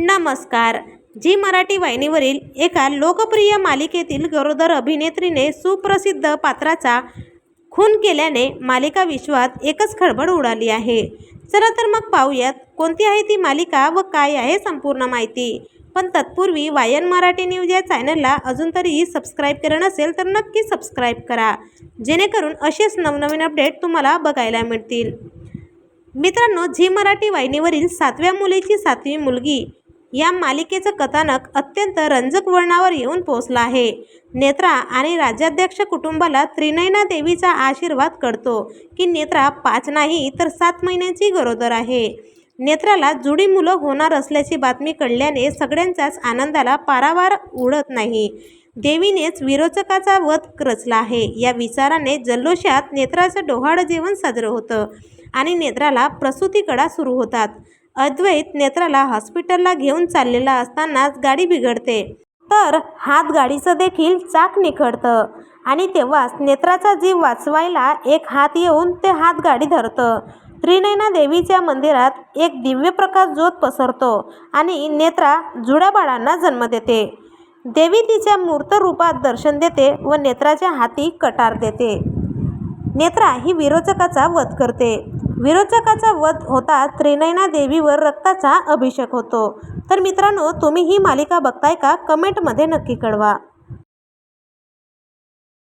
नमस्कार. जी मराठी वाहिनीवरील एका लोकप्रिय मालिकेतील गरोदर अभिनेत्रीने सुप्रसिद्ध पात्राचा खून केल्याने मालिका विश्वात एकच खळबळ उडाली आहे. चला तर मग पाहूयात कोणती आहे ती मालिका व काय आहे संपूर्ण माहिती. पण तत्पूर्वी वायन मराठी न्यूज या चॅनलला अजून तरी सबस्क्राईब केलं नसेल तर नक्की सबस्क्राईब करा. जेणेकरून असेच नवनवीन अपडेट तुम्हाला बघायला मिळतील. मित्रांनो झी मराठी वाहिनीवरील सातव्या मुलीची सातवी मुलगी या मालिकेचं कथानक अत्यंत रंजक वळणावर येऊन पोहोचलं आहे. नेत्रा आणि राज्याध्यक्ष कुटुंबाला त्रिनयना देवीचा आशीर्वाद करतो. की नेत्रा पाच नाही तर सात महिन्यांची गरोदर आहे. नेत्राला जुडी मुलं होणार असल्याची बातमी कळल्याने सगळ्यांच्याच आनंदाला पारावार उडत नाही. देवीनेच विरोचकाचा वध रचला आहे. या विचाराने जल्लोषात नेत्राचं डोहाळं जेवण साजरं होतं आणि नेत्राला प्रसूतीकडा सुरू होतात. अद्वैत नेत्राला हॉस्पिटलला घेऊन चाललेला असतानाच गाडी बिघडते. तर हात गाडीचं देखील चाक निखडतं आणि तेव्हाच नेत्राचा जीव वाचवायला एक हात येऊन ते हात गाडी धरतं. त्रिनयना देवीच्या मंदिरात एक दिव्य प्रकाश ज्योत पसरतो आणि नेत्रा जुड्या बाळांना जन्म देते. देवी तिच्या मूर्त रूपात दर्शन देते व नेत्राच्या हाती कटार देते. नेत्रा ही विरोचकाचा वध करते. विरोचकाचा वध होता त्रिनयना देवीवर रक्ताचा अभिषेक होतो. तर मित्रांनो तुम्ही ही मालिका बघताय का? कमेंटमध्ये नक्की कळवा.